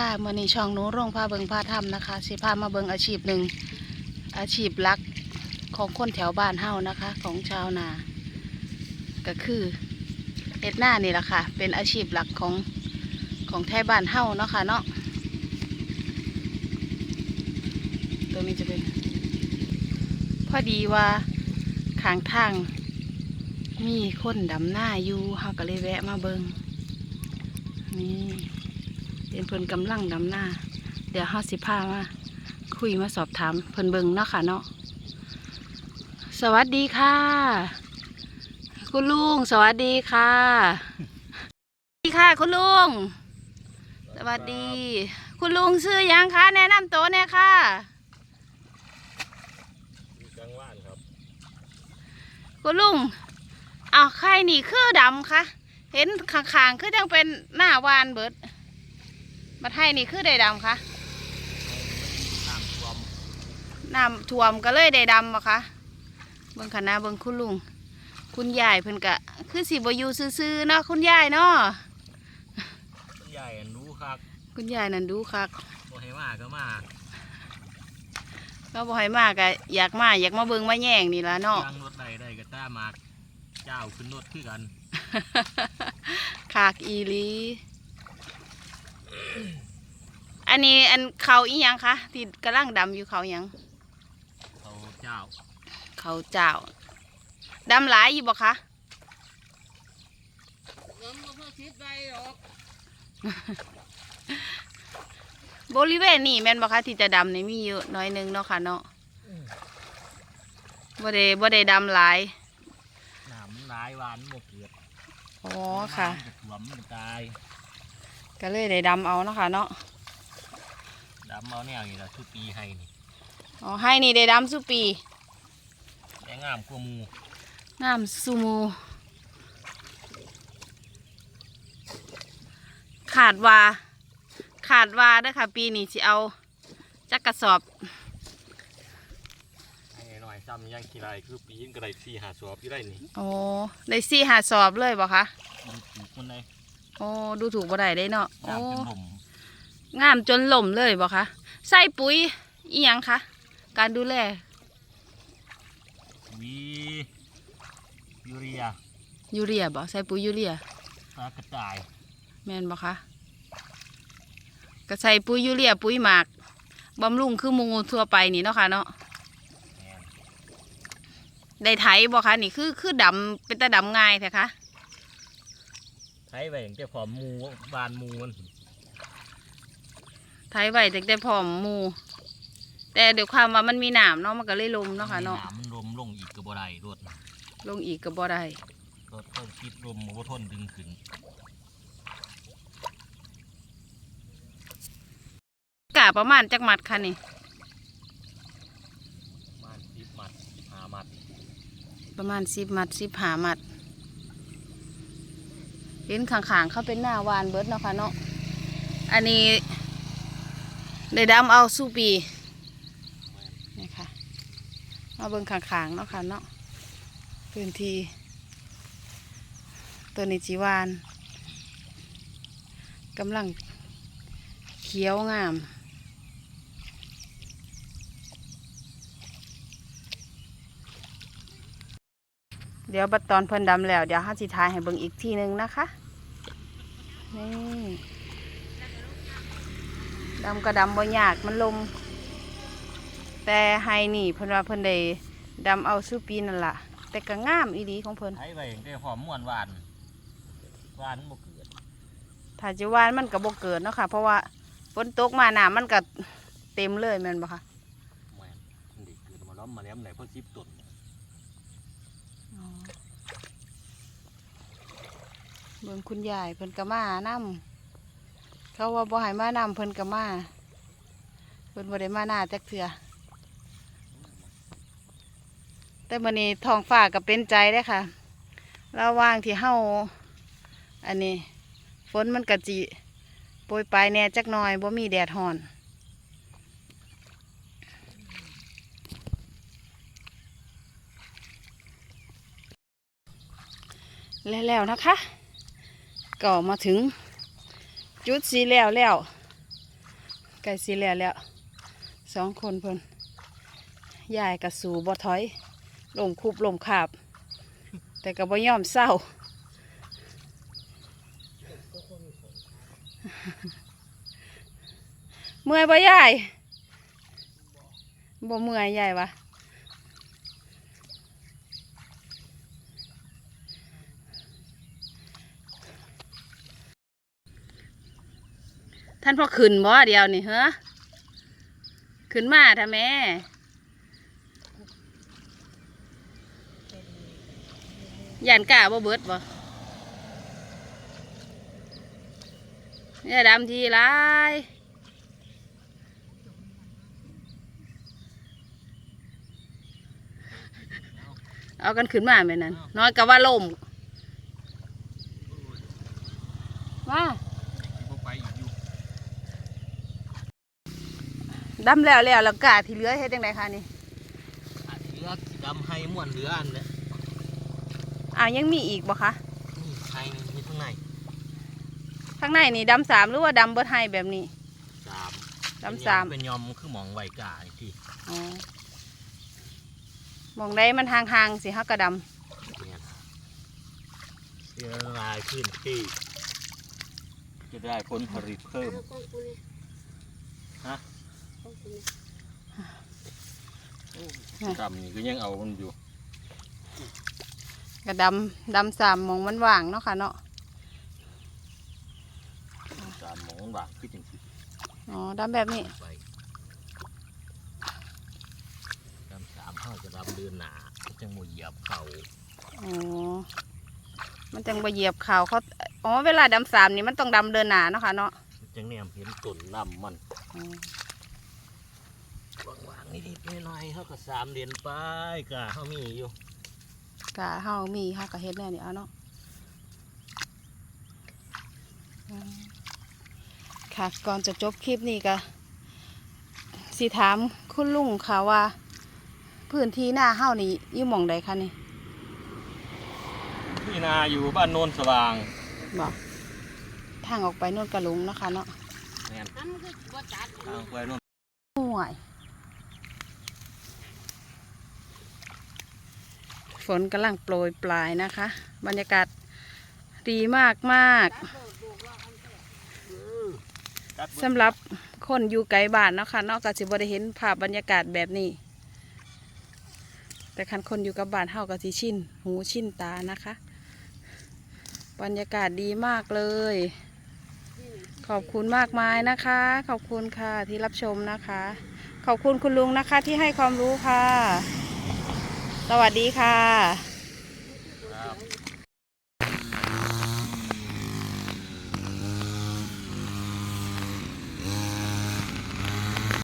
ค่ะมื่อนี้ช่องหนูโรงพาเบิงพาทำนะคะสิพามาเบิงอาชีพหนึ่งอาชีพหลักของคนแถวบ้านเฮานะคะ ของชาวนา ก็คือเฮ็ดหน้านี่แหละค่ะ เป็นอาชีพหลักของของแท้บ้านเฮาเนาะค่ะเนาะตัวนี้จะเป็น พอดีว่าข้างทางมีคนดำหน้าอยู่เฮาก็เลยแวะมาเบิงนี่ เป็นเพิ่นกำลังดำหน้า เดี๋ยวเฮาสิพามาคุยมาสอบถามเพิ่นเบิงเนาะค่ะเนาะสวัสดีค่ะ คุณลุง สวัสดีค่ะสวัสดีค่ะ คุณลุง สวัสดี คุณลุงชื่อหยังคะแนะนำตัวเนี่ยค่ะอยู่กลางว่านครับ คุณลุงอ้าวใครนี่คือดำคะเห็นข้างๆคือยังเป็นหน้าวานเบิด มาไทยนี่คือได้ดำคะทางความน้ำท่วมก็เลยได้ดำปะคะเบิ่งคณะเบิ่งคุณลุง คุณยายเพิ่นกะ คือสิบอยู่ซื่อๆเนาะคุณยายเนาะต้นใหญ่อันรู้ครับคุณยายนั่นดูคักบ่ให้มาก็มาเราบ่ให้มาก็อยากมาอยากมาเบิ่งมาแย่งนี่ล่ะเนาะจ้างรถใดได้ก็ต้ามากเจ้าขึ้นรถคือกันขากอีหลี อันนี้อันเขาอีหยังคะที่กำลังดำอยู่เขาหยังเขาเจ้า เขาเจ้าดำหลายอยู่บ่คะเงินบ่พอคิดไปหรอกบริเวณนี่แม่นบ่คะที่จะดำนี่มีอยู่น้อยหนึงเนาะค่ะเนาะบ่ได้บ่ได้ดำหลายน้ำมันหลายหวานบ่เกิดอ๋อค่ะน้ำมันจถ่วมมันตาย ก็เลยได้ดำเอาเนาะค่ะเนาะ ดำเอาแนวนี่ล่ะทุกปีให้นี่อ๋อให้นี่ได้ดำสุปีแต่งามกว่าหมูน้ำซูมูขาดว่า ขาดว่าเด้อค่ะ ปีนี้สิเอาจักกระสอบ ให้หน่อยซ้ำยังขี้ไรคือปีนก็ได้สี่หาสอบอยู่ได้นี่โอ้ได้สี่หาสอบเลยบ่คะดูถูกมันเลยโอ้ดูถูกบ่ได้ได้เนาะงาโอ้มจนหล่ม งามจนหล่มเลยบ่คะใส่ปุ๋ยอีหยังคะการดูแลวียูเรียยูเรียบ่ใส่ปุ๋ยยูเรียตากระต่ายแม่นบ่คะก็ใส่ปุ๋ยยูเรียปุ๋ยหมากบำรุงคือหมูทั่วไปนี่เนาะค่ะเนาะแม่นได้ไถบ่คะนี่คือคือดำเป็นตาดำง่ายแท้คะใช้ไปอย่างเจ้าของหมูบานหมูมัน ไถไว้แต่ได้พร้อมหมู แต่เดี๋ยวความว่ามันมีหนามเนาะมันก็เลยลมเนาะค่ะเนาะน้ำมันลมลงอีกก็บ่ได้รถลงอีกก็บ่ได้รถต้องคิดลมมันบ่ทนดึงขึ้นกะประมาณจักมัดค่ะนี่มาสิบมัดหามัด ประมาณสิบมัดสิบหามัดเห็นข้างๆเขาเป็นหน้าวานเบิดเนาะค่ะเนาะอันนี้ ได้ดำเอาสู้ปีนี่ค่ะมาเบิ่งขางๆเนาะค่ะเนาะพื้นที่ตัวนี้จีวานกำลังเขียวงามเดี๋ยวบัดตอนเพิ่นดำแล้ว เดี๋ยวห้าสิท้ายให้เบิ่งอีกทีหนึงนะคะ นี่ ดำก็ดำบ่ยากมันลมแต่ไฮนี่เพิ่นว่าเพิ่นได้ดำเอาสู้ปีนั่นล่ะ แต่ก็งามอีดีของเพิ่นใช้ไปอย่างเจ้าของม่วนหวานหวานบ่เกิดถ้าจะวานมันก็บ่เกิดเนาะค่ะ เพราะว่าฝนตกมาน้ำมันก็เต็มเลยแม่นบ่คะแม่นมันไดีเกิดมาล้อมมาแล้วไหนเพิ่นสิบต้นเบิ่งคุณยายเพิ่นก็มานํ เขาว่าบ่ให้มานํเพิ่นก็มาเพิ่นบ่ได้มาหน้าจักเทื่อแต่มื้อนี้ท้องฟ้าก็เป็นใจเด้ค่ะระว่างที่เฮาอันนี้ฝนมันก็จิโปรยปลายแน่จักหน่อยบ่มีแดดฮ้อนแล้วแล้วนะคะ ก็มาถึง จุดสีแล้วแล้วไก่สีแล้วแล้วสองคนเพิ่นยายกับสูบ่ถอยลมคุบลมขาบ แต่ก็บ่ยอมเศร้า เมื่อยบ่ยายบ่เมื่อยยายวะ ท่านพ่อขึ้นบ่เดียวนี่เฮ้อขึ้นมาทำแม่ยันกาบ่เบิดบ่เนี่ยดำทีไรเอากันขึ้นมาแม่นั่นน้อยก็ว่าลมว่า บ่ไปอีกอยู่ ดำแล้วแล้วแล้วกาที่เหลือเฮ็ดจังไดคะนี่อาจเลือกดำให้ม่วนเหลืออันเนี้ยอ้าวยังมีอีกบ่คะนี่ไทยมีข้างในข้างในนี่ดำสามหรือว่าดำเบิดให้แบบนี้สามดำสามเป็นยอมคือหมองไวกาไอ้ที่อ๋อมองได้มันห่างๆสิฮักกระดเนี่ยเสียลายขึ้นที่ จะได้ผลผลิตเพิ่ม ฮะ ดำนี่ก็ยังเอามันอยู่ำกระดำดำสามมองมันว่างเนาะค่ะเนาะสามหมองบากคือจังสิอ๋อดำแบบนี้ไปดำสามห้าจะดำเดือนหนาจังหมูเหยียบเขาอ๋อมันจังบ่เหยียบขาวเขาอ๋อเวลาดำสามนี่มันต้องดำเดินหนาเนาะค่ะเนาะจังแนมเห็นต้นลำมันอ๋อ วางๆนิดๆหน่อยๆเขาก็สามเดือนไปกะเขามีอยู่กะเฮามีเฮาก็เฮ็ดแน่นี่เอาเนาะอืมค่ะก่อนจะจบคลิปนี้ก็สิถามคุณลุงค่ะว่า พื้นที่หน้าเฮานี่อยู่หม่องใดคะนี่พี่นาอยู่บ้านโนนสว่างบอกทางออกไปโน่นกระลุงเนาะคะเนาะแม่นทางไปโนนห่วย ฝนกำลังโปรยปลายนะคะ บรรยากาศดีมากมากๆสำหรับคนอยู่ไกลบ้านเนาะค่ะนอกจากสิบ่ได้เห็นภาพบรรยากาศแบบนี้ แต่คันคนอยู่กับบ้านเฮาก็สิชินหูชินตานะคะ บรรยากาศดีมากเลย ขอบคุณมากมายนะคะ ขอบคุณค่ะที่รับชมนะคะ ขอบคุณคุณลุงนะคะที่ให้ความรู้ค่ะ วัสดีค่ะ